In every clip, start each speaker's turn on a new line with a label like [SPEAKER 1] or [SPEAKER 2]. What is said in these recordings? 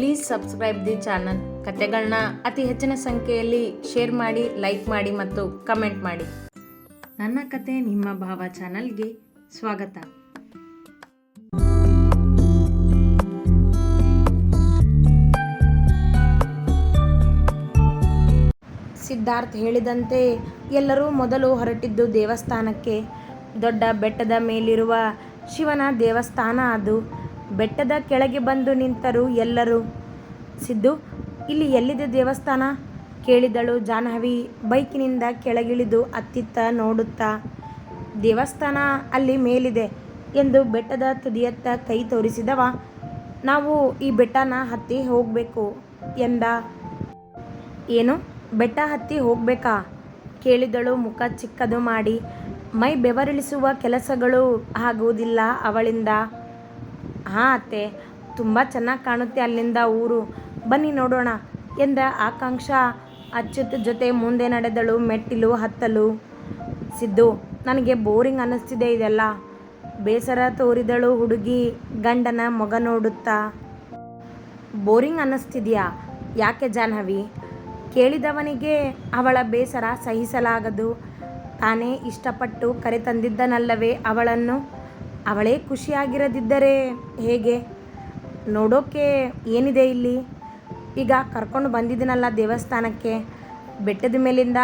[SPEAKER 1] Please subscribe the channel ಕತೆಗಳನ್ನ ಅತಿ ಹೆಚ್ಚಿನ ಸಂಖ್ಯೆಯಲ್ಲಿ ಶೇರ್ ಮಾಡಿ ಲೈಕ್ ಮಾಡಿ ಮತ್ತು ಕಮೆಂಟ್ ಮಾಡಿ. ನನ್ನ ಕತೆ ನಿಮ್ಮ ಭಾವ ಚಾನಲ್ಗೆ ಸ್ವಾಗತ. ಸಿದ್ಧಾರ್ಥ್ ಹೇಳಿದಂತೆ ಎಲ್ಲರೂ ಮೊದಲು ಹೊರಟಿದ್ದು ದೇವಸ್ಥಾನಕ್ಕೆ. ದೊಡ್ಡ ಬೆಟ್ಟದ ಮೇಲಿರುವ ಶಿವನ ದೇವಸ್ಥಾನ ಅದು. ಬೆಟ್ಟದ ಕೆಳಗೆ ಬಂದು ನಿಂತರು ಎಲ್ಲರೂ. ಸಿದ್ದು, ಇಲ್ಲಿ ಎಲ್ಲಿದೆ ದೇವಸ್ಥಾನ? ಕೇಳಿದಳು ಜಾಹ್ನವಿ ಬೈಕಿನಿಂದ ಕೆಳಗಿಳಿದು ಅತ್ತಿತ್ತ ನೋಡುತ್ತಾ, ದೇವಸ್ಥಾನ ಅಲ್ಲಿ ಮೇಲಿದೆ ಎಂದು ಬೆಟ್ಟದ ತುದಿಯತ್ತ ಕೈ ತೋರಿಸಿದವ, ನಾವು ಈ ಬೆಟ್ಟನ ಹತ್ತಿ ಹೋಗಬೇಕು ಎಂದ. ಏನು, ಬೆಟ್ಟ ಹತ್ತಿ ಹೋಗಬೇಕಾ? ಕೇಳಿದಳು ಮುಖ ಚಿಕ್ಕದು ಮಾಡಿ, ಮೈ ಬೆವರಿಳಿಸುವ ಕೆಲಸಗಳು ಆಗುವುದಿಲ್ಲ ಅವಳಿಂದ. ಹಾಂ ಅತ್ತೆ, ತುಂಬ ಚೆನ್ನಾಗಿ ಕಾಣುತ್ತೆ ಅಲ್ಲಿಂದ ಊರು. ಬನ್ನಿ ನೋಡೋಣ. ಎಂದ ಆಕಾಂಕ್ಷ ಅಚ್ಚುತ್ ಜೊತೆ ಮುಂದೆ ನಡೆದಳು ಮೆಟ್ಟಿಲು, ಹತ್ತಲು. ಸಿದ್ದು, ನನಗೆ ಬೋರಿಂಗ್ ಅನ್ನಿಸ್ತಿದೆ ಇದೆಲ್ಲ. ಬೇಸರ ತೋರಿದಳು ಹುಡುಗಿ ಗಂಡನ ಮೊಗ ನೋಡುತ್ತಾ. ಬೋರಿಂಗ್ ಅನ್ನಿಸ್ತಿದೆಯಾ ಯಾಕೆ ಜಾಹ್ನವಿ? ಕೇಳಿದವನಿಗೆ ಅವಳ ಬೇಸರ ಸಹಿಸಲಾಗದು. ತಾನೇ ಇಷ್ಟಪಟ್ಟು ಕರೆತಂದಿದ್ದನಲ್ಲವೇ ಅವಳನ್ನು? ಅವಳೇ ಖುಷಿಯಾಗಿರದಿದ್ದರೆ ಹೇಗೆ? ನೋಡೋಕೆ ಏನಿದೆ ಇಲ್ಲಿ? ಈಗ ಕರ್ಕೊಂಡು ಬಂದಿದ್ದೀನಲ್ಲ ದೇವಸ್ಥಾನಕ್ಕೆ. ಬೆಟ್ಟದ ಮೇಲಿಂದ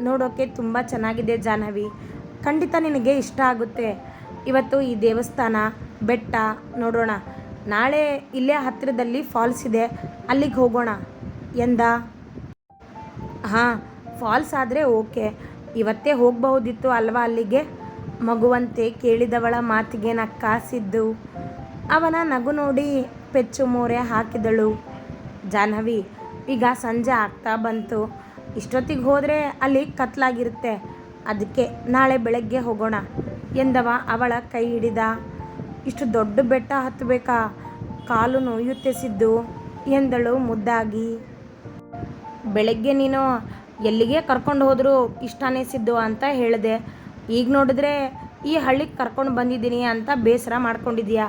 [SPEAKER 1] ನೋಡೋಕೆ ತುಂಬ ಚೆನ್ನಾಗಿದೆ ಜಾಹ್ನವಿ. ಖಂಡಿತ ನಿನಗೆ ಇಷ್ಟ ಆಗುತ್ತೆ. ಇವತ್ತು ಈ ದೇವಸ್ಥಾನ, ಬೆಟ್ಟ ನೋಡೋಣ. ನಾಳೆ ಇಲ್ಲೇ ಹತ್ತಿರದಲ್ಲಿ ಫಾಲ್ಸ್ ಇದೆ. ಅಲ್ಲಿಗೆ ಹೋಗೋಣ. ಎಂದ? ಹಾಂ, ಫಾಲ್ಸ್ ಆದರೆ ಓಕೆ. ಇವತ್ತೇ ಹೋಗಬಹುದಿತ್ತು ಅಲ್ವಾ ಅಲ್ಲಿಗೆ? ಮಗುವಂತೆ ಕೇಳಿದವಳ ಮಾತಿಗೆ ನಕ್ಕಾಸಿದ್ದು. ಅವನ ನಗು ನೋಡಿ ಪೆಚ್ಚು ಮೋರೆ ಹಾಕಿದಳು. ಜಾಹ್ನವಿ, ಈಗ ಸಂಜೆ ಆಗ್ತಾ ಬಂತು. ಇಷ್ಟೊತ್ತಿಗೆ ಹೋದರೆ ಅಲ್ಲಿ ಕತ್ಲಾಗಿರುತ್ತೆ. ಅದಕ್ಕೆ ನಾಳೆ ಬೆಳಗ್ಗೆ ಹೋಗೋಣ ಎಂದವ ಅವಳ ಕೈ ಹಿಡಿದ. ಇಷ್ಟು ದೊಡ್ಡ ಬೆಟ್ಟ ಹತ್ತಬೇಕಾ? ಕಾಲು ನೋಯುತ್ತೆ ಸಿದ್ದು ಎಂದಳು ಮುದ್ದಾಗಿ. ಬೆಳಗ್ಗೆ ನೀನು ಎಲ್ಲಿಗೆ ಕರ್ಕೊಂಡು ಹೋದರೂ ಇಷ್ಟನೇ ಸಿದ್ದು ಅಂತ ಹೇಳಿದೆ. ಈಗ ನೋಡಿದ್ರೆ ಈ ಹಳ್ಳಿಗೆ ಕರ್ಕೊಂಡು ಬಂದಿದ್ದೀನಿ ಅಂತ ಬೇಸರ ಮಾಡ್ಕೊಂಡಿದ್ದೀಯಾ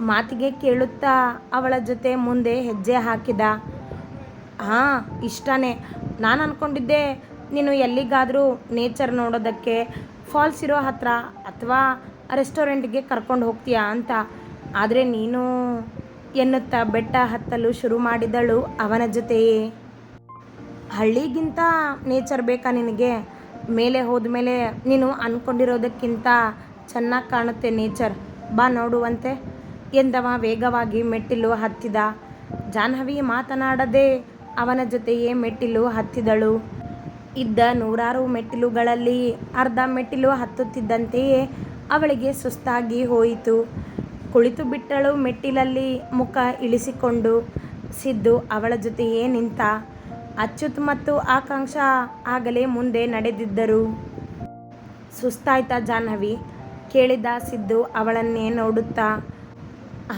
[SPEAKER 1] ಮಾತಿಗೆ ಕೇಳುತ್ತಾ ಅವಳ ಜೊತೆ ಮುಂದೆ ಹೆಜ್ಜೆ ಹಾಕಿದ. ಹಾಂ, ಇಷ್ಟನೇ. ನಾನು ಅಂದ್ಕೊಂಡಿದ್ದೆ ನೀನು ಎಲ್ಲಿಗಾದರೂ ನೇಚರ್ ನೋಡೋದಕ್ಕೆ ಫಾಲ್ಸ್ ಇರೋ ಹತ್ರ ಅಥವಾ ರೆಸ್ಟೋರೆಂಟ್ಗೆ ಕರ್ಕೊಂಡು ಹೋಗ್ತೀಯಾ ಅಂತ. ಆದರೆ ನೀನು ಎನ್ನುತ್ತಾ ಬೆಟ್ಟ ಹತ್ತಲು ಶುರು ಮಾಡಿದಳು ಅವನ ಜೊತೆಯೇ. ಹಳ್ಳಿಗಿಂತ ನೇಚರ್ ಬೇಕಾ ನಿನಗೆ? ಮೇಲೆ ಹೋದ್ಮೇಲೆ ನೀನು ಅಂದ್ಕೊಂಡಿರೋದಕ್ಕಿಂತ ಚೆನ್ನಾಗಿ ಕಾಣುತ್ತೆ ನೇಚರ್. ಬಾ ನೋಡುವಂತೆ. ಎಂದವ ವೇಗವಾಗಿ ಮೆಟ್ಟಿಲು ಹತ್ತಿದ. ಜಾಹ್ನವಿ ಮಾತನಾಡದೆ ಅವನ ಜೊತೆಯೇ ಮೆಟ್ಟಿಲು ಹತ್ತಿದಳು. ಇದ್ದ ನೂರಾರು ಮೆಟ್ಟಿಲುಗಳಲ್ಲಿ ಅರ್ಧ ಮೆಟ್ಟಿಲು ಹತ್ತುತ್ತಿದ್ದಂತೆಯೇ ಅವಳಿಗೆ ಸುಸ್ತಾಗಿ ಹೋಯಿತು. ಕುಳಿತು ಬಿಟ್ಟಳು ಮೆಟ್ಟಿಲಲ್ಲಿ ಮುಖ ಇಳಿಸಿಕೊಂಡು. ಸಿದ್ದು ಅವಳ ಜೊತೆಯೇ ನಿಂತ. ಅಚ್ಯುತ್ ಮತ್ತು ಆಕಾಂಕ್ಷ ಆಗಲೇ ಮುಂದೆ ನಡೆದಿದ್ದರು. ಸುಸ್ತಾಯ್ತಾ ಜಾಹ್ನವಿ? ಕೇಳಿದ ಸಿದ್ದು ಅವಳನ್ನೇ ನೋಡುತ್ತಾ,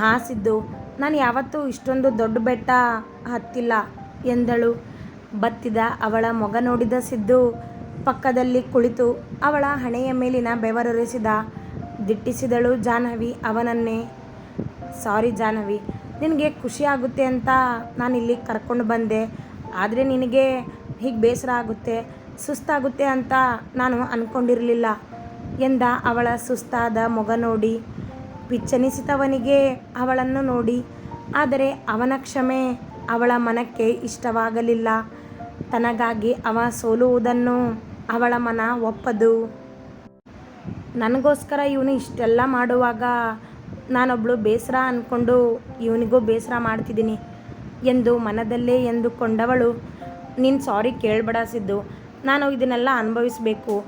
[SPEAKER 1] ಹಾ ಸಿದ್ದು, ನಾನು ಯಾವತ್ತೂ ಇಷ್ಟೊಂದು ದೊಡ್ಡ ಬೆಟ್ಟ ಹತ್ತಿಲ್ಲ, ಎಂದಳು. ಬತ್ತಿದ ಅವಳ ಮೊಗ ನೋಡಿದ ಸಿದ್ದು ಪಕ್ಕದಲ್ಲಿ ಕುಳಿತು ಅವಳ ಹಣೆಯ ಮೇಲಿನ ಬೆವರೊರೆಸಿದ, ದಿಟ್ಟಿಸಿದಳು ಜಾಹ್ನವಿ ಅವನನ್ನೇ. ಸಾರಿ ಜಾಹ್ನವಿ, ನಿನಗೆ ಖುಷಿಯಾಗುತ್ತೆ ಅಂತ ನಾನು ಇಲ್ಲಿ ಕರ್ಕೊಂಡು ಬಂದೆ. ಆದರೆ ನಿನಗೆ ಹೀಗೆ ಬೇಸರ ಆಗುತ್ತೆ, ಸುಸ್ತಾಗುತ್ತೆ ಅಂತ ನಾನು ಅಂದ್ಕೊಂಡಿರಲಿಲ್ಲ ಎಂದ ಅವಳ ಸುಸ್ತಾದ ಮೊಗ ನೋಡಿ ಪಿಚ್ಚನಿಸಿದವನಿಗೆ ಅವಳನ್ನು ನೋಡಿ. ಆದರೆ ಅವನ ಕ್ಷಮೆ ಅವಳ ಮನಕ್ಕೆ ಇಷ್ಟವಾಗಲಿಲ್ಲ. ತನಗಾಗಿ ಅವ ಸೋಲುವುದನ್ನು ಅವಳ ಮನ ಒಪ್ಪದು. ನನಗೋಸ್ಕರ ಇವನು ಇಷ್ಟೆಲ್ಲ ಮಾಡುವಾಗ ನಾನೊಬ್ಬಳು ಬೇಸರ ಅಂದ್ಕೊಂಡು ಇವನಿಗೂ ಬೇಸರ ಮಾಡ್ತಿದ್ದೀನಿ. ಎಂದು ಮನದಲ್ಲೇ ಎಂದುಕೊಂಡವಳು ನೀನು ಸಾರಿ ಕೇಳಬೇಡ ಸಿದ್ದು. ನಾನು ಇದನ್ನೆಲ್ಲ ಅನುಭವಿಸಬೇಕು.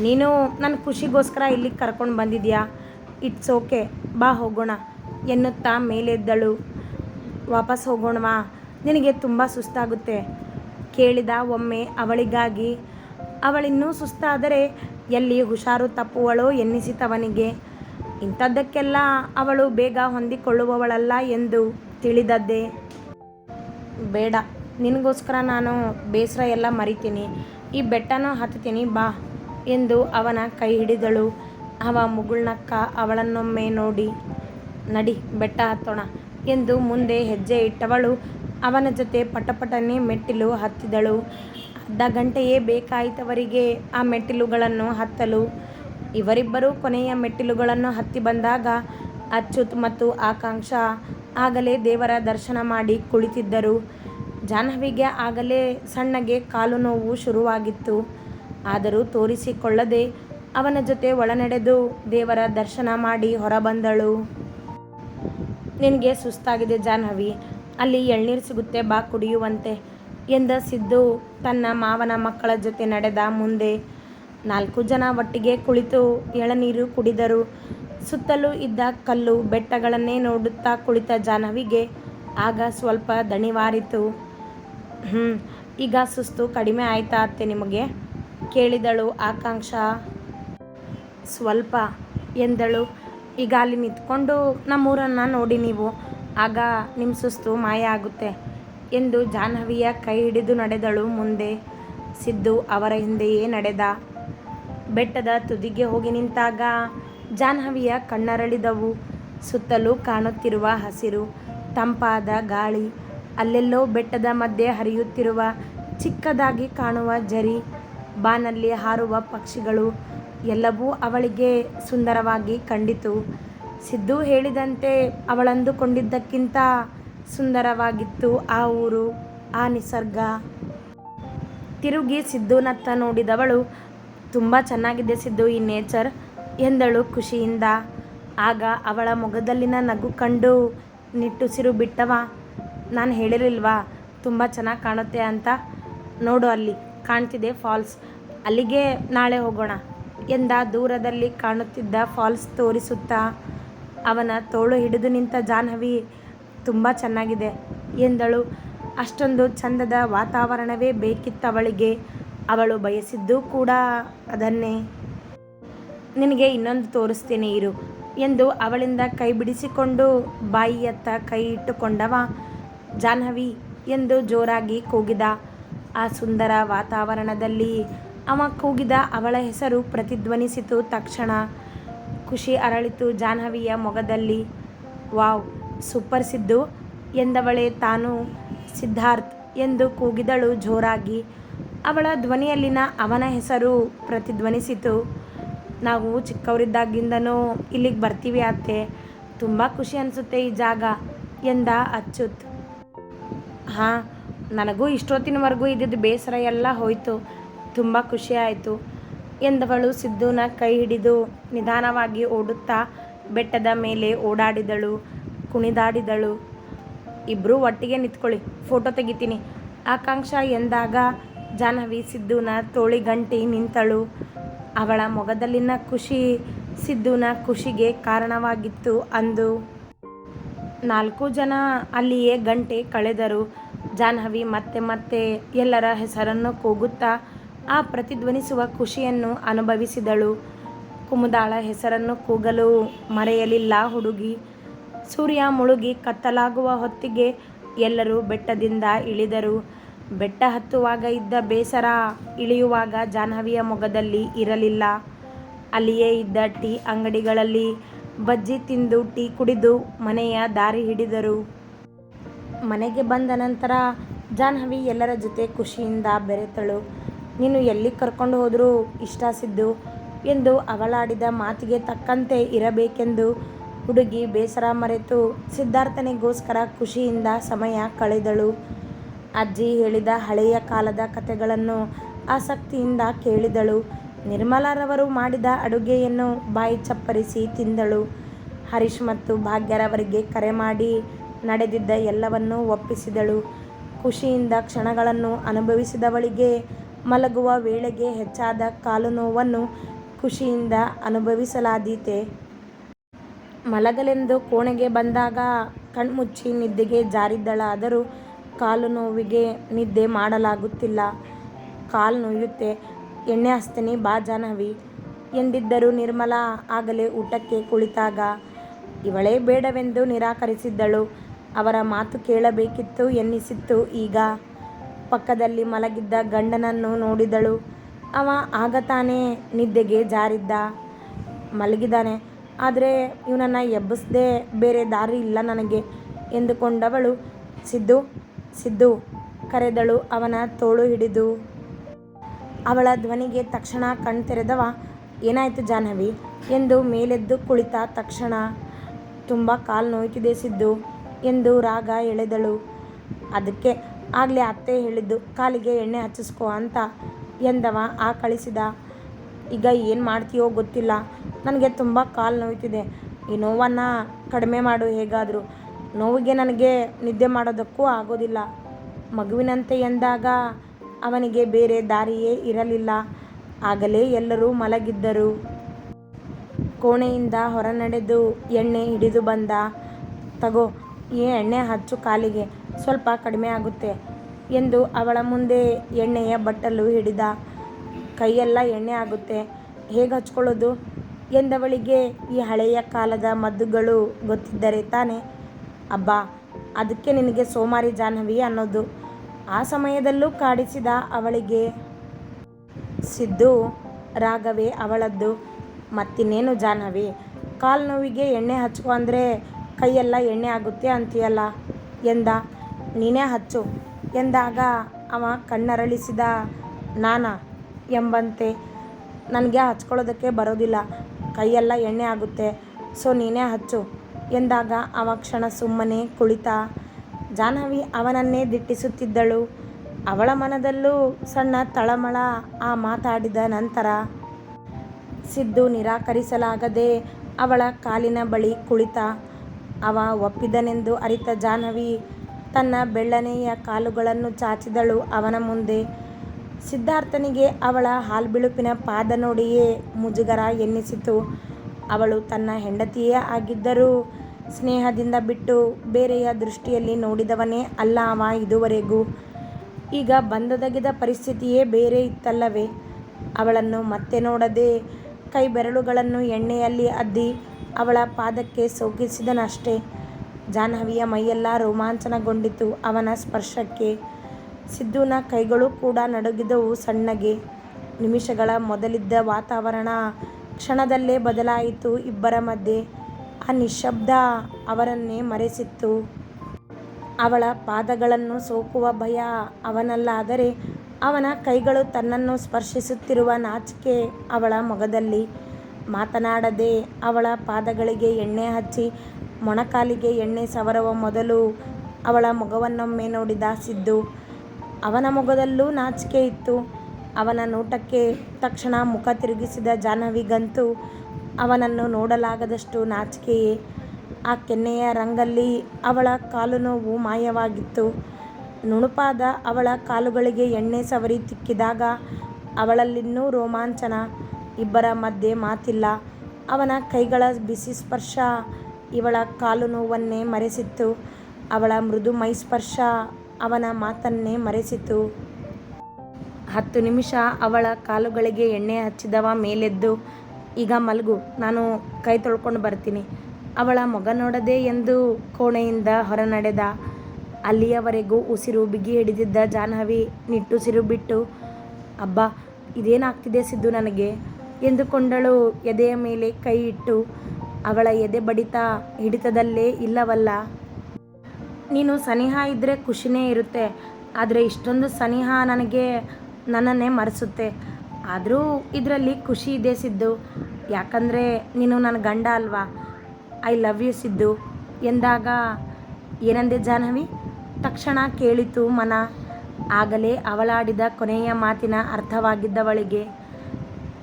[SPEAKER 1] ನೀನು ನನ್ನ ಖುಷಿಗೋಸ್ಕರ ಇಲ್ಲಿಗೆ ಕರ್ಕೊಂಡು ಬಂದಿದ್ಯಾ? ಇಟ್ಸ್ ಓಕೆ ಬಾ ಹೋಗೋಣ ಎನ್ನುತ್ತಾ ಮೇಲೆದ್ದಳು. ವಾಪಸ್ ಹೋಗೋಣವಾ? ನಿನಗೆ ತುಂಬ ಸುಸ್ತಾಗುತ್ತೆ. ಕೇಳಿದ ಒಮ್ಮೆ ಅವಳಿಗಾಗಿ, ಅವಳಿನ್ನೂ ಸುಸ್ತಾದರೆ ಎಲ್ಲಿ ಹುಷಾರು ತಪ್ಪುವಳೋ ಎನ್ನಿಸಿತವನಿಗೆ. ಇಂಥದ್ದಕ್ಕೆಲ್ಲ ಅವಳು ಬೇಗ ಹೊಂದಿಕೊಳ್ಳುವವಳಲ್ಲ ಎಂದು ತಿಳಿದದ್ದೇ. ಬೇಡ. ನಿನಗೋಸ್ಕರ ನಾನು ಬೇಸರ ಎಲ್ಲ ಮರಿತೀನಿ. ಈ ಬೆಟ್ಟನ ಹತ್ತೀನಿ ಬಾ ಎಂದು ಅವನ ಕೈ ಹಿಡಿದಳು. ಅವ ಮುಗುಳ್ನಕ್ಕ ಅವಳನ್ನೊಮ್ಮೆ ನೋಡಿ, ನಡಿ, ಬೆಟ್ಟ ಹತ್ತೋಣ ಎಂದು ಮುಂದೆ ಹೆಜ್ಜೆ ಇಟ್ಟವಳು. ಅವನ ಜೊತೆ ಪಟಪಟನೆ ಮೆಟ್ಟಿಲು ಹತ್ತಿದಳು. ಅರ್ಧ ಗಂಟೆಯೇ ಬೇಕಾಯಿತವರಿಗೆ ಆ ಮೆಟ್ಟಿಲುಗಳನ್ನು ಹತ್ತಲು. ಇವರಿಬ್ಬರೂ ಕೊನೆಯ ಮೆಟ್ಟಿಲುಗಳನ್ನು ಹತ್ತಿ ಬಂದಾಗ ಅಚ್ಯುತ್ ಮತ್ತು ಆಕಾಂಕ್ಷ ಆಗಲೇ ದೇವರ ದರ್ಶನ ಮಾಡಿ ಕುಳಿತಿದ್ದರು. ಜಾಹ್ನವಿಗೆ ಆಗಲೇ ಸಣ್ಣಗೆ ಕಾಲು ನೋವು ಶುರುವಾಗಿತ್ತು. ಆದರೂ ತೋರಿಸಿಕೊಳ್ಳದೆ ಅವನ ಜೊತೆ ಒಳನಡೆದು ದೇವರ ದರ್ಶನ ಮಾಡಿ ಹೊರಬಂದಳು. ನಿನಗೆ ಸುಸ್ತಾಗಿದೆ ಜಾಹ್ನವಿ. ಅಲ್ಲಿ ಎಳ್ನೀರು ಸಿಗುತ್ತೆ, ಬಾ ಕುಡಿಯುವಂತೆ ಎಂದ ಸಿದ್ದು ತನ್ನ ಮಾವನ ಮಕ್ಕಳ ಜೊತೆ ನಡೆದ ಮುಂದೆ. ನಾಲ್ಕು ಜನ ಒಟ್ಟಿಗೆ ಕುಳಿತು ಎಳನೀರು ಕುಡಿದರು. ಸುತ್ತಲೂ ಇದ್ದ ಕಲ್ಲು ಬೆಟ್ಟಗಳನ್ನೇ ನೋಡುತ್ತಾ ಕುಳಿತ ಜಾಹ್ನವಿಗೆ ಆಗ ಸ್ವಲ್ಪ ದಣಿವಾರಿತು. ಹ್ಞೂ ಈಗ ಸುಸ್ತು ಕಡಿಮೆ ಆಯ್ತಾ ಅತ್ತೆ ನಿಮಗೆ? ಕೇಳಿದಳು ಆಕಾಂಕ್ಷ. ಸ್ವಲ್ಪ, ಎಂದಳು. ಈಗ ಅಲ್ಲಿ ನಿಂತ್ಕೊಂಡು ನಮ್ಮೂರನ್ನು ನೋಡಿ ನೀವು. ಆಗ ನಿಮ್ಮ ಸುಸ್ತು ಮಾಯ ಆಗುತ್ತೆ ಎಂದು ಜಾಹ್ನವಿಯ ಕೈ ಹಿಡಿದು ನಡೆದಳು ಮುಂದೆ. ಸಿದ್ದು ಅವರ ಹಿಂದೆಯೇ ನಡೆದ. ಬೆಟ್ಟದ ತುದಿಗೆ ಹೋಗಿ ನಿಂತಾಗ ಜಾಹ್ನವಿಯ ಕಣ್ಣರಳಿದವು. ಸುತ್ತಲೂ ಕಾಣುತ್ತಿರುವ ಹಸಿರು, ತಂಪಾದ ಗಾಳಿ, ಅಲ್ಲೆಲ್ಲೋ ಬೆಟ್ಟದ ಮಧ್ಯೆ ಹರಿಯುತ್ತಿರುವ, ಚಿಕ್ಕದಾಗಿ ಕಾಣುವ ಜರಿ, ಬಾನಲ್ಲಿ ಹಾರುವ ಪಕ್ಷಿಗಳು, ಎಲ್ಲವೂ ಅವಳಿಗೆ ಸುಂದರವಾಗಿ ಕಂಡಿತು. ಸಿದ್ದು ಹೇಳಿದಂತೆ ಅವಳಂದುಕೊಂಡಿದ್ದಕ್ಕಿಂತ ಸುಂದರವಾಗಿತ್ತು ಆ ಊರು, ಆ ನಿಸರ್ಗ. ತಿರುಗಿ ಸಿದ್ದುನತ್ತ ನೋಡಿದವಳು, ತುಂಬ ಚೆನ್ನಾಗಿದೆ ಸಿದ್ದು ಈ ನೇಚರ್. ಎಂದಳು ಖುಷಿಯಿಂದ. ಆಗ ಅವಳ ಮೊಗದಲ್ಲಿನ ನಗು ಕಂಡು ನಿಟ್ಟುಸಿರು ಬಿಟ್ಟವ, ನಾನು ಹೇಳಿರಲಿಲ್ವಾ? ತುಂಬ ಚೆನ್ನಾಗಿ ಕಾಣುತ್ತೆ ಅಂತ ನೋಡು ಅಲ್ಲಿ. ಕಾಣ್ತಿದೆ ಫಾಲ್ಸ್. ಅಲ್ಲಿಗೆ ನಾಳೆ ಹೋಗೋಣ. ಎಂದ ದೂರದಲ್ಲಿ ಕಾಣುತ್ತಿದ್ದ ಫಾಲ್ಸ್ ತೋರಿಸುತ್ತಾ, ಅವನ ತೋಳು ಹಿಡಿದು ನಿಂತ ಜಾಹ್ನವಿ ತುಂಬ ಚೆನ್ನಾಗಿದೆ ಎಂದಳು. ಅಷ್ಟೊಂದು ಚಂದದ ವಾತಾವರಣವೇ ಬೇಕಿತ್ತವಳಿಗೆ. ಅವಳು ಬಯಸಿದ್ದು ಕೂಡ ಅದನ್ನೇ. ನಿನಗೆ ಇನ್ನೊಂದು ತೋರಿಸ್ತೀನಿ, ಇರು ಎಂದು ಅವಳಿಂದ ಕೈ ಬಿಡಿಸಿಕೊಂಡು ಬಾಯಿಯತ್ತ ಕೈ ಇಟ್ಟುಕೊಂಡವ ಜಾಹ್ನವಿ ಎಂದು ಜೋರಾಗಿ ಕೂಗಿದ. ಆ ಸುಂದರ ವಾತಾವರಣದಲ್ಲಿ ಅವ ಕೂಗಿದ ಅವಳ ಹೆಸರು ಪ್ರತಿಧ್ವನಿಸಿತು. ತಕ್ಷಣ ಖುಷಿ ಅರಳಿತು ಜಾಹ್ನವಿಯ ಮೊಗದಲ್ಲಿ. ವಾವ್, ಸೂಪರ್ ಸಿದ್ದು ಎಂದವಳೆ ತಾನು ಸಿದ್ಧಾರ್ಥ್ ಎಂದು ಕೂಗಿದಳು ಜೋರಾಗಿ. ಅವಳ ಧ್ವನಿಯಲ್ಲಿನ ಅವನ ಹೆಸರು ಪ್ರತಿಧ್ವನಿಸಿತು. ನಾವು ಚಿಕ್ಕವರಿದ್ದಾಗಿಂದನೂ ಇಲ್ಲಿಗೆ ಬರ್ತೀವಿ ಅತ್ತೆ. ತುಂಬ ಖುಷಿ ಅನಿಸುತ್ತೆ ಈ ಜಾಗ, ಎಂದ ಅಚ್ಚುತ್. ಹಾಂ, ನನಗೂ ಇಷ್ಟೊತ್ತಿನವರೆಗೂ ಇದ್ದಿದ್ದು ಬೇಸರ ಎಲ್ಲ ಹೋಯಿತು. ತುಂಬ ಖುಷಿ ಆಯಿತು. ಎಂದವಳು ಸಿದ್ದುನ ಕೈ ಹಿಡಿದು ನಿಧಾನವಾಗಿ ಓಡುತ್ತಾ ಬೆಟ್ಟದ ಮೇಲೆ ಓಡಾಡಿದಳು, ಕುಣಿದಾಡಿದಳು. ಇಬ್ಬರೂ ಒಟ್ಟಿಗೆ ನಿಂತ್ಕೊಳ್ಳಿ, ಫೋಟೋ ತೆಗಿತೀನಿ. ಆಕಾಂಕ್ಷ ಎಂದಾಗ ಜಾಹ್ನವಿ ಸಿದ್ದುನ ತೋಳಿಗಂಟಿ ನಿಂತಳು. ಅವಳ ಮೊಗದಲ್ಲಿನ ಖುಷಿ ಸಿದ್ದುನ ಖುಷಿಗೆ ಕಾರಣವಾಗಿತ್ತು ಅಂದು. ನಾಲ್ಕು ಜನ ಅಲ್ಲಿಯೇ ಗಂಟೆ ಕಳೆದರು. ಜಾಹ್ನವಿ ಮತ್ತೆ ಮತ್ತೆ ಎಲ್ಲರ ಹೆಸರನ್ನು ಕೂಗುತ್ತಾ ಆ ಪ್ರತಿಧ್ವನಿಸುವ ಖುಷಿಯನ್ನು ಅನುಭವಿಸಿದಳು. ಕುಮುದಾಳ ಹೆಸರನ್ನು ಕೂಗಲು ಮರೆಯಲಿಲ್ಲ ಹುಡುಗಿ. ಸೂರ್ಯ ಮುಳುಗಿ ಕತ್ತಲಾಗುವ ಹೊತ್ತಿಗೆ ಎಲ್ಲರೂ ಬೆಟ್ಟದಿಂದ ಇಳಿದರು. ಬೆಟ್ಟ ಹತ್ತುವಾಗ ಇದ್ದ ಬೇಸರ ಇಳಿಯುವಾಗ ಜಾಹ್ನವಿಯ ಮೊಗದಲ್ಲಿ ಇರಲಿಲ್ಲ. ಅಲ್ಲಿಯೇ ಇದ್ದ ಟೀ ಅಂಗಡಿಗಳಲ್ಲಿ ಬಜ್ಜಿ ತಿಂದು ಟೀ ಕುಡಿದು ಮನೆಯ ದಾರಿ ಹಿಡಿದರು. ಮನೆಗೆ ಬಂದ ನಂತರ ಜಾಹ್ನವಿ ಎಲ್ಲರ ಜೊತೆ ಖುಷಿಯಿಂದ ಬೆರೆತಳು. ನೀನು ಎಲ್ಲಿ ಕರ್ಕೊಂಡು ಹೋದರೂ ಇಷ್ಟ ಸಿದ್ದು ಎಂದು ಅವಳಾಡಿದ ಮಾತಿಗೆ ತಕ್ಕಂತೆ ಇರಬೇಕೆಂದು ಹುಡುಗಿ ಬೇಸರ ಮರೆತು ಸಿದ್ಧಾರ್ಥನಿಗೋಸ್ಕರ ಖುಷಿಯಿಂದ ಸಮಯ ಕಳೆದಳು. ಅಜ್ಜಿ ಹೇಳಿದ ಹಳೆಯ ಕಾಲದ ಕಥೆಗಳನ್ನು ಆಸಕ್ತಿಯಿಂದ ಕೇಳಿದಳು. ನಿರ್ಮಲಾರವರು ಮಾಡಿದ ಅಡುಗೆಯನ್ನು ಬಾಯಿ ಚಪ್ಪರಿಸಿ ತಿಂದಳು. ಹರೀಶ್ ಮತ್ತು ಭಾಗ್ಯರವರಿಗೆ ಕರೆ ಮಾಡಿ ನಡೆದಿದ್ದ ಎಲ್ಲವನ್ನೂ ಒಪ್ಪಿಸಿದಳು. ಖುಷಿಯಿಂದ ಕ್ಷಣಗಳನ್ನು ಅನುಭವಿಸಿದವಳಿಗೆ ಮಲಗುವ ವೇಳೆಗೆ ಹೆಚ್ಚಾದ ಕಾಲು ನೋವನ್ನು ಖುಷಿಯಿಂದ ಅನುಭವಿಸಲಾದೀತೆ. ಮಲಗಲೆಂದು ಕೋಣೆಗೆ ಬಂದಾಗ ಕಣ್ಮುಚ್ಚಿ ನಿದ್ದೆಗೆ ಜಾರಿದ್ದಳಾದರೂ ಕಾಲು ನೋವಿಗೆ ನಿದ್ದೆ ಮಾಡಲಾಗುತ್ತಿಲ್ಲ. ಕಾಲು ನೋಯುತ್ತೆ. ಎಣ್ಣೆ ಹಚ್ತೀನಿ, ಬಾ ಜಾಹ್ನವಿ ಎಂದಿದ್ದರೂ ನಿರ್ಮಲಾ ಆಗಲೇ ಊಟಕ್ಕೆ ಕುಳಿತಾಗ. ಇವಳೇ ಬೇಡವೆಂದು ನಿರಾಕರಿಸಿದ್ದಳು. ಅವರ ಮಾತು ಕೇಳಬೇಕಿತ್ತು ಎನ್ನಿಸಿತ್ತು ಈಗ. ಪಕ್ಕದಲ್ಲಿ ಮಲಗಿದ್ದ ಗಂಡನನ್ನು ನೋಡಿದಳು. ಅವ ಆಗ ತಾನೇ ನಿದ್ದೆಗೆ ಜಾರಿದ್ದ. ಮಲಗಿದ್ದಾನೆ. ಆದರೆ ಇವನನ್ನು ಎಬ್ಬಿಸದೆ ಬೇರೆ ದಾರಿ ಇಲ್ಲ ನನಗೆ ಎಂದುಕೊಂಡವಳು. ಸಿದ್ದು ಸಿದ್ದು ಕರೆದಳು ಅವನ ತೋಳು ಹಿಡಿದು. ಅವಳ ಧ್ವನಿಗೆ ತಕ್ಷಣ ಕಣ್ತೆರೆದವ ಏನಾಯ್ತು ಜಾಹ್ನವಿ? ಎಂದು ಮೇಲೆದ್ದು ಕುಳಿತ ತಕ್ಷಣ, ತುಂಬ ಕಾಲು ನೋಯ್ತಿದೆ ಸಿದ್ದು ಎಂದು ರಾಗ ಎಳೆದಳು. ಅದಕ್ಕೆ ಆಗಲೇ ಅತ್ತೆ ಹೇಳಿದ್ದು, ಕಾಲಿಗೆ ಎಣ್ಣೆ ಹಚ್ಚಿಸ್ಕೋ ಅಂತ ಎಂದವ ಆ ಕಳಿಸಿದ. ಈಗ ಏನು ಮಾಡ್ತೀಯೋ ಗೊತ್ತಿಲ್ಲ. ನನಗೆ ತುಂಬ ಕಾಲು ನೋಯ್ತಿದೆ. ಈ ನೋವನ್ನು ಕಡಿಮೆ ಮಾಡು ಹೇಗಾದರೂ. ನೋವಿಗೆ ನನಗೆ ನಿದ್ದೆ ಮಾಡೋದಕ್ಕೂ ಆಗೋದಿಲ್ಲ. ಮಗುವಿನಂತೆ ಎಂದಾಗ ಅವನಿಗೆ ಬೇರೆ ದಾರಿಯೇ ಇರಲಿಲ್ಲ. ಆಗಲೇ ಎಲ್ಲರೂ ಮಲಗಿದ್ದರು. ಕೋಣೆಯಿಂದ ಹೊರನಡೆದು ಎಣ್ಣೆ ಹಿಡಿದು ಬಂದ. ತಗೋ, ಈ ಎಣ್ಣೆ ಹಚ್ಚು ಕಾಲಿಗೆ, ಸ್ವಲ್ಪ ಕಡಿಮೆ ಆಗುತ್ತೆ ಎಂದು ಅವಳ ಮುಂದೆ ಎಣ್ಣೆಯ ಬಟ್ಟಲು ಹಿಡಿದ. ಕೈಯೆಲ್ಲ ಎಣ್ಣೆ ಆಗುತ್ತೆ, ಹೇಗೆ ಹಚ್ಕೊಳ್ಳೋದು ಎಂದವಳಿಗೆ ಈ ಹಳೆಯ ಕಾಲದ ಮದ್ದುಗಳು ಗೊತ್ತಿದ್ದರೆ ತಾನೆ. ಅಬ್ಬಾ, ಅದಕ್ಕೆ ನಿನಗೆ ಸೋಮಾರಿ ಜಾಹ್ನವಿ ಅನ್ನೋದು. ಆ ಸಮಯದಲ್ಲೂ ಕಾಡಿಸಿದ ಅವಳಿಗೆ ಸಿದ್ದು ರಾಗವೇ ಅವಳದ್ದು. ಮತ್ತಿನ್ನೇನು ಜಾಹ್ನವಿ? ಕಾಲು ನೋವಿಗೆ ಎಣ್ಣೆ ಹಚ್ಕೊ ಅಂದರೆ ಕೈಯೆಲ್ಲ ಎಣ್ಣೆ ಆಗುತ್ತೆ ಅಂತೀಯಲ್ಲ? ಎಂದ? ನೀನೇ ಹಚ್ಚು. ಎಂದಾಗ ಅವ ಕಣ್ಣರಳಿಸಿದ, ನಾನ? ಎಂಬಂತೆ. ನನಗೆ ಹಚ್ಕೊಳ್ಳೋದಕ್ಕೆ ಬರೋದಿಲ್ಲ. ಕೈಯೆಲ್ಲ ಎಣ್ಣೆ ಆಗುತ್ತೆ. ಸೊ ನೀನೇ ಹಚ್ಚು. ಎಂದಾಗ ಅವ ಕ್ಷಣ ಸುಮ್ಮನೆ ಕುಳಿತ. ಜಾಹ್ನವಿ ಅವನನ್ನೇ ದಿಟ್ಟಿಸುತ್ತಿದ್ದಳು. ಅವಳ ಮನದಲ್ಲೂ ಸಣ್ಣ ತಳಮಳ ಆ ಮಾತಾಡಿದ ನಂತರ, ಸಿದ್ದು ನಿರಾಕರಿಸಲಾಗದೆ ಅವಳ ಕಾಲಿನ ಬಳಿ ಕುಳಿತ. ಅವ ಒಪ್ಪಿದನೆಂದು ಅರಿತ ಜಾಹ್ನವಿ ತನ್ನ ಬೆಳ್ಳನೆಯ ಕಾಲುಗಳನ್ನು ಚಾಚಿದಳು ಅವನ ಮುಂದೆ. ಸಿದ್ಧಾರ್ಥನಿಗೆ ಅವಳ ಹಾಲ್ಬಿಳುಪಿನ ಪಾದ ನೋಡಿಯೇ ಮುಜುಗರ ಎನ್ನಿಸಿತು. ಅವಳು ತನ್ನ ಹೆಂಡತಿಯೇ ಆಗಿದ್ದರೂ ಸ್ನೇಹದಿಂದ ಬಿಟ್ಟು ಬೇರೆಯ ದೃಷ್ಟಿಯಲ್ಲಿ ನೋಡಿದವನೇ ಅಲ್ಲ ಅವ ಇದುವರೆಗೂ. ಈಗ ಬಂದೊದಗಿದ ಪರಿಸ್ಥಿತಿಯೇ ಬೇರೆ ಇತ್ತಲ್ಲವೇ? ಅವಳನ್ನು ಮತ್ತೆ ನೋಡದೆ ಕೈ ಬೆರಳುಗಳನ್ನು ಎಣ್ಣೆಯಲ್ಲಿ ಅದ್ದಿ ಅವಳ ಪಾದಕ್ಕೆ ಸೋಕಿಸಿದನಷ್ಟೇ. ಜಾಹ್ನವಿಯ ಮೈಯೆಲ್ಲ ರೋಮಾಂಚನಗೊಂಡಿತು ಅವನ ಸ್ಪರ್ಶಕ್ಕೆ. ಸಿದ್ದುನ ಕೈಗಳು ಕೂಡ ನಡುಗಿದವು ಸಣ್ಣಗೆ. ನಿಮಿಷಗಳ ಮೊದಲಿದ್ದ ವಾತಾವರಣ ಕ್ಷಣದಲ್ಲೇ ಬದಲಾಯಿತು ಇಬ್ಬರ ಮಧ್ಯೆ. ಆ ನಿಶ್ಶಬ್ದ ಅವರನ್ನೇ ಮರೆಸಿತ್ತು. ಅವಳ ಪಾದಗಳನ್ನು ಸೋಕುವ ಭಯ ಅವನಲ್ಲಾದರೆ ಅವನ ಕೈಗಳು ತನ್ನನ್ನು ಸ್ಪರ್ಶಿಸುತ್ತಿರುವ ನಾಚಿಕೆ ಅವಳ ಮೊಗದಲ್ಲಿ. ಮಾತನಾಡದೆ ಅವಳ ಪಾದಗಳಿಗೆ ಎಣ್ಣೆ ಹಚ್ಚಿ, ಮೊಣಕಾಲಿಗೆ ಎಣ್ಣೆ ಸವರುವ ಮೊದಲು ಅವಳ ಮೊಗವನ್ನೊಮ್ಮೆ ನೋಡಿದ ಸಿದ್ದು, ಅವನ ಮೊಗದಲ್ಲೂ ನಾಚಿಕೆ ಇತ್ತು. ಅವನ ನೋಟಕ್ಕೆ ತಕ್ಷಣ ಮುಖ ತಿರುಗಿಸಿದ ಜಾಹ್ನವಿಗಂತೂ ಅವನನ್ನು ನೋಡಲಾಗದಷ್ಟು ನಾಚಿಕೆಯೇ. ಆ ಕೆನ್ನೆಯ ರಂಗಲ್ಲಿ ಅವಳ ಕಾಲು ನೋವು ಮಾಯವಾಗಿತ್ತು. ನುಣುಪಾದ ಅವಳ ಕಾಲುಗಳಿಗೆ ಎಣ್ಣೆ ಸವರಿ ತಿಕ್ಕಿದಾಗ ಅವಳಲ್ಲಿನ್ನೂ ರೋಮಾಂಚನ. ಇಬ್ಬರ ಮಧ್ಯೆ ಮಾತಿಲ್ಲ. ಅವನ ಕೈಗಳ ಬಿಸಿ ಸ್ಪರ್ಶ ಇವಳ ಕಾಲು ನೋವನ್ನೇ ಮರೆಸಿತ್ತು. ಅವಳ ಮೃದು ಮೈ ಸ್ಪರ್ಶ ಅವನ ಮಾತನ್ನೇ ಮರೆಸಿತು. ಹತ್ತು ನಿಮಿಷ ಅವಳ ಕಾಲುಗಳಿಗೆ ಎಣ್ಣೆ ಹಚ್ಚಿದವ ಮೇಲೆದ್ದು, ಈಗ ಮಲಗು, ನಾನು ಕೈ ತೊಳ್ಕೊಂಡು ಬರ್ತೀನಿ. ಅವಳ ಮೊಗ ನೋಡದೆ ಎಂದು ಕೋಣೆಯಿಂದ ಹೊರನಡೆದ. ಅಲ್ಲಿಯವರೆಗೂ ಉಸಿರು ಬಿಗಿ ಹಿಡಿದಿದ್ದ ಜಾಹ್ನವಿ ನಿಟ್ಟುಸಿರು ಬಿಟ್ಟು, ಅಬ್ಬ, ಇದೇನಾಗ್ತಿದೆ ಸಿದ್ದು ನನಗೆ? ಎಂದುಕೊಂಡಳು ಎದೆಯ ಮೇಲೆ ಕೈ ಇಟ್ಟು, ಅವಳ ಎದೆ ಬಡಿತ ಹಿಡಿತದಲ್ಲೇ ಇಲ್ಲವಲ್ಲ. ನೀನು ಸನಿಹ ಇದ್ದರೆ ಖುಷಿನೇ ಇರುತ್ತೆ, ಆದರೆ ಇಷ್ಟೊಂದು ಸನಿಹ ನನಗೆ ನನ್ನನ್ನೇ ಮರೆಸುತ್ತೆ. ಆದರೂ ಇದರಲ್ಲಿ ಖುಷಿ ಇದೆ ಸಿದ್ದು. ಯಾಕಂದರೆ ನೀನು ನನ್ನ ಗಂಡ ಅಲ್ವಾ? I love you Siddu. ಎಂದಾಗ ಏನಂದೆ ಜಾಹ್ನವಿ? ತಕ್ಷಣ ಕೇಳಿತು ಮನ. ಆಗಲೇ ಅವಳಾಡಿದ ಕೊನೆಯ ಮಾತಿನ ಅರ್ಥವಾಗಿದ್ದವಳಿಗೆ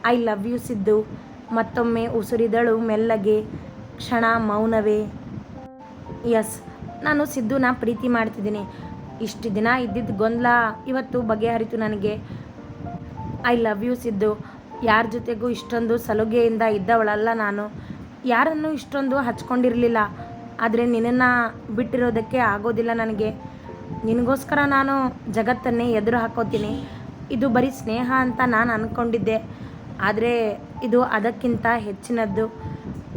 [SPEAKER 1] ಐ ಲವ್ ಯು ಸಿದ್ದು. ಮತ್ತೊಮ್ಮೆ ಉಸುರಿದಳು ಮೆಲ್ಲಗೆ. ಕ್ಷಣ ಮೌನವೇ. ಎಸ್ ನಾನು ಸಿದ್ದುನ ಪ್ರೀತಿ ಮಾಡ್ತಿದ್ದೀನಿ. ಇಷ್ಟು ದಿನ ಇದ್ದಿದ್ದ ಗೊಂದಲ ಇವತ್ತು ಬಗೆಹರಿತು ನನಗೆ. I love you Siddu. ಯಾರ ಜೊತೆಗೂ ಇಷ್ಟೊಂದು ಸಲುಗೆಯಿಂದ ಇದ್ದವಳಲ್ಲ ನಾನು. ಯಾರನ್ನು ಇಷ್ಟೊಂದು ಹಚ್ಕೊಂಡಿರಲಿಲ್ಲ. ಆದರೆ ನಿನ್ನನ್ನು ಬಿಟ್ಟಿರೋದಕ್ಕೆ ಆಗೋದಿಲ್ಲ ನನಗೆ. ನಿನಗೋಸ್ಕರ ನಾನು ಜಗತ್ತನ್ನೇ ಎದುರು ಹಾಕೋತೀನಿ. ಇದು ಬರೀ ಸ್ನೇಹ ಅಂತ ನಾನು ಅಂದ್ಕೊಂಡಿದ್ದೆ ಆದರೆ ಇದು ಅದಕ್ಕಿಂತ ಹೆಚ್ಚಿನದ್ದು.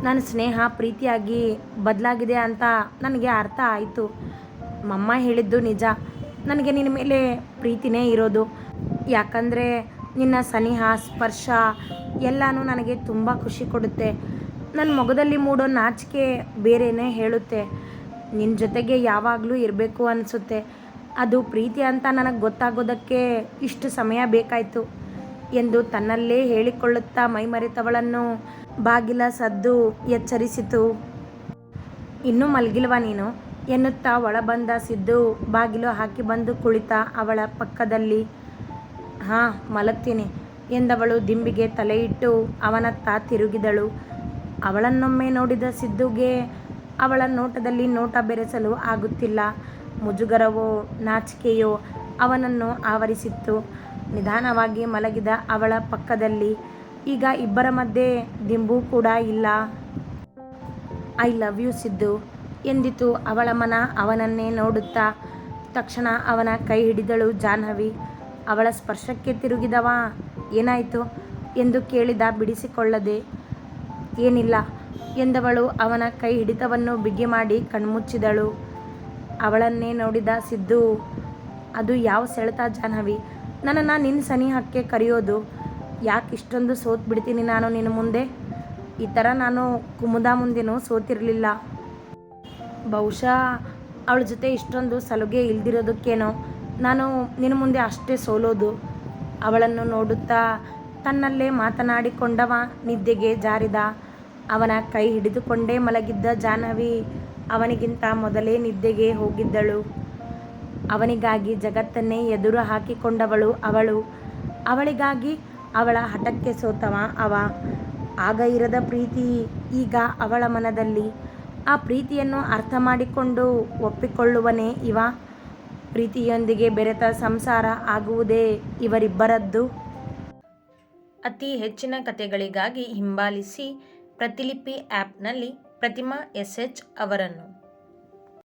[SPEAKER 1] ನನ್ನ ಸ್ನೇಹ ಪ್ರೀತಿಯಾಗಿ ಬದಲಾಗಿದೆ ಅಂತ ನನಗೆ ಅರ್ಥ ಆಯಿತು. ಮಮ್ಮ ಹೇಳಿದ್ದು ನಿಜ. ನನಗೆ ನಿನ್ನ ಮೇಲೆ ಪ್ರೀತಿನೇ ಇರೋದು. ಯಾಕಂದರೆ ನಿನ್ನ ಸನಿಹ, ಸ್ಪರ್ಶ ಎಲ್ಲನೂ ನನಗೆ ತುಂಬ ಖುಷಿ ಕೊಡುತ್ತೆ. ನನ್ನ ಮೊಗದಲ್ಲಿ ಮೂಡೋ ನಾಚಿಕೆ ಬೇರೆಯೇ ಹೇಳುತ್ತೆ. ನಿನ್ನ ಜೊತೆಗೆ ಯಾವಾಗಲೂ ಇರಬೇಕು ಅನಿಸುತ್ತೆ. ಅದು ಪ್ರೀತಿ ಅಂತ ನನಗೆ ಗೊತ್ತಾಗೋದಕ್ಕೆ ಇಷ್ಟು ಸಮಯ ಬೇಕಾಯಿತು. ಎಂದು ತನ್ನಲ್ಲೇ ಹೇಳಿಕೊಳ್ಳುತ್ತಾ ಮೈಮರೆತವಳನ್ನು ಬಾಗಿಲ ಸದ್ದು ಎಚ್ಚರಿಸಿತು. ಇನ್ನೂ ಮಲಗಿಲ್ವಾ ನೀನು? ಎನ್ನುತ್ತಾ ಒಳಬಂದ ಸಿದ್ದು ಬಾಗಿಲು ಹಾಕಿ ಬಂದು ಕುಳಿತ ಅವಳ ಪಕ್ಕದಲ್ಲಿ, ಹಾಂ, ಮಲಗ್ತೀನಿ ಎಂದವಳು ದಿಂಬಿಗೆ ತಲೆಯಿಟ್ಟು ಅವನತ್ತ ತಿರುಗಿದಳು. ಅವಳನ್ನೊಮ್ಮೆ ನೋಡಿದ ಸಿದ್ದುಗೆ ಅವಳ ನೋಟದಲ್ಲಿ ನೋಟ ಬೆರೆಸಲು ಆಗುತ್ತಿಲ್ಲ. ಮುಜುಗರವೋ, ನಾಚಿಕೆಯೋ ಅವನನ್ನು ಆವರಿಸಿತ್ತು. ನಿಧಾನವಾಗಿ ಮಲಗಿದ ಅವಳ ಪಕ್ಕದಲ್ಲಿ, ಈಗ ಇಬ್ಬರ ಮಧ್ಯೆ ದಿಂಬು ಕೂಡ ಇಲ್ಲ. I love you, Siddu. ಎಂದಿತು ಅವಳ ಮನ ಅವನನ್ನೇ ನೋಡುತ್ತಾ? ತಕ್ಷಣ ಅವನ ಕೈ ಹಿಡಿದಳು ಜಾಹ್ನವಿ. ಅವಳ ಸ್ಪರ್ಶಕ್ಕೆ ತಿರುಗಿದವ? ಏನಾಯಿತು ಎಂದು ಕೇಳಿದ ಬಿಡಿಸಿಕೊಳ್ಳದೆ. ಏನಿಲ್ಲ ಎಂದವಳು ಅವನ ಕೈ ಹಿಡಿತವನ್ನು ಬಿಗಿ ಮಾಡಿ ಕಣ್ಮುಚ್ಚಿದಳು. ಅವಳನ್ನೇ ನೋಡಿದ ಸಿದ್ದು, ಅದು ಯಾವ ಸೆಳೆತ ಜಾಹ್ನವಿ? ನನ್ನನ್ನು ನಿನ್ನ ಸನಿಹಕ್ಕೆ ಕರೆಯೋದು. ಯಾಕೆ ಇಷ್ಟೊಂದು ಸೋತ್ ಬಿಡ್ತೀನಿ ನಾನು ನಿನ್ನ ಮುಂದೆ? ಈ ಥರ ನಾನು ಕುಮುದ ಮುಂದೆನೂ ಸೋತಿರಲಿಲ್ಲ. ಬಹುಶಃ ಅವಳ ಜೊತೆ ಇಷ್ಟೊಂದು ಸಲುಗೆ ಇಲ್ದಿರೋದಕ್ಕೇನೋ, ನಾನು ನಿನ್ನ ಮುಂದೆ ಅಷ್ಟೇ ಸೋಲೋದು. ಅವಳನ್ನು ನೋಡುತ್ತಾ ತನ್ನಲ್ಲೇ ಮಾತನಾಡಿಕೊಂಡವ ನಿದ್ದೆಗೆ ಜಾರಿದ. ಅವನ ಕೈ ಹಿಡಿದುಕೊಂಡೇ ಮಲಗಿದ್ದ ಜಾಹ್ನವಿ ಅವನಿಗಿಂತ ಮೊದಲೇ ನಿದ್ದೆಗೆ ಹೋಗಿದ್ದಳು. ಅವನಿಗಾಗಿ ಜಗತ್ತನ್ನೇ ಎದುರು ಹಾಕಿಕೊಂಡವಳು ಅವಳು. ಅವಳಿಗಾಗಿ ಅವಳ ಹಠಕ್ಕೆ ಸೋತವ ಅವ. ಆಗ ಇರದ ಪ್ರೀತಿ ಈಗ ಅವಳ ಮನದಲ್ಲಿ. ಆ ಪ್ರೀತಿಯನ್ನು ಅರ್ಥ ಮಾಡಿಕೊಂಡು ಒಪ್ಪಿಕೊಳ್ಳುವನೇ ಇವ. ಪ್ರೀತಿಯೊಂದಿಗೆ ಬೆರೆತ ಸಂಸಾರ ಆಗುವುದೇ ಇವರಿಬ್ಬರದ್ದು. ಅತಿ ಹೆಚ್ಚಿನ ಕಥೆಗಳಿಗಾಗಿ ಹಿಂಬಾಲಿಸಿ ಪ್ರತಿಲಿಪಿ ಆ್ಯಪ್ನಲ್ಲಿ ಪ್ರತಿಮಾ ಎಸ್ ಎಚ್ ಅವರನ್ನು.